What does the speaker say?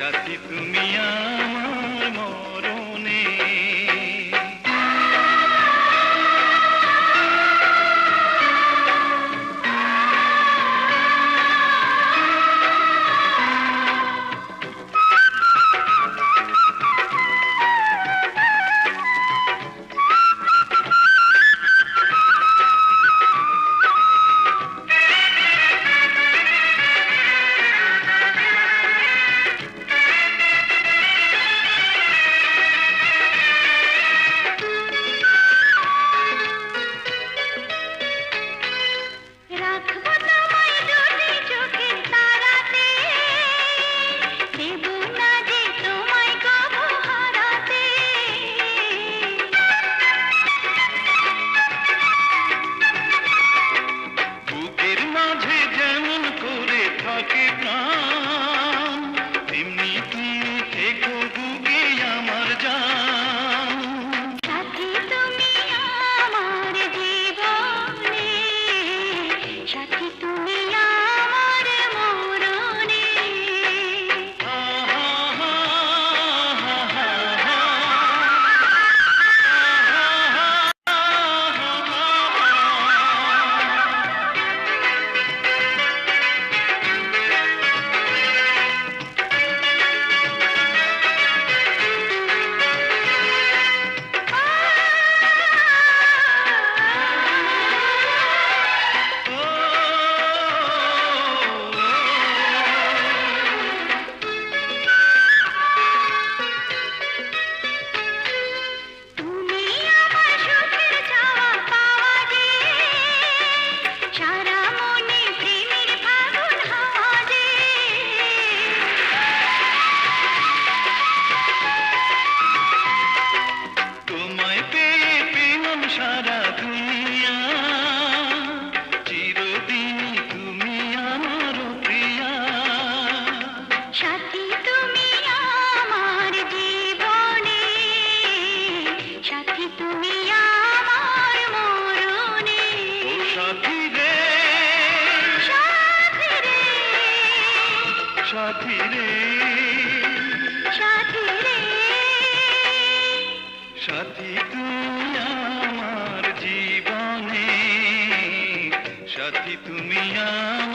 সাথী তুমি আমার মন। সাথী রে সাথী রে। সাথী তুমি আমার জীবনে সাথী তুমি আমার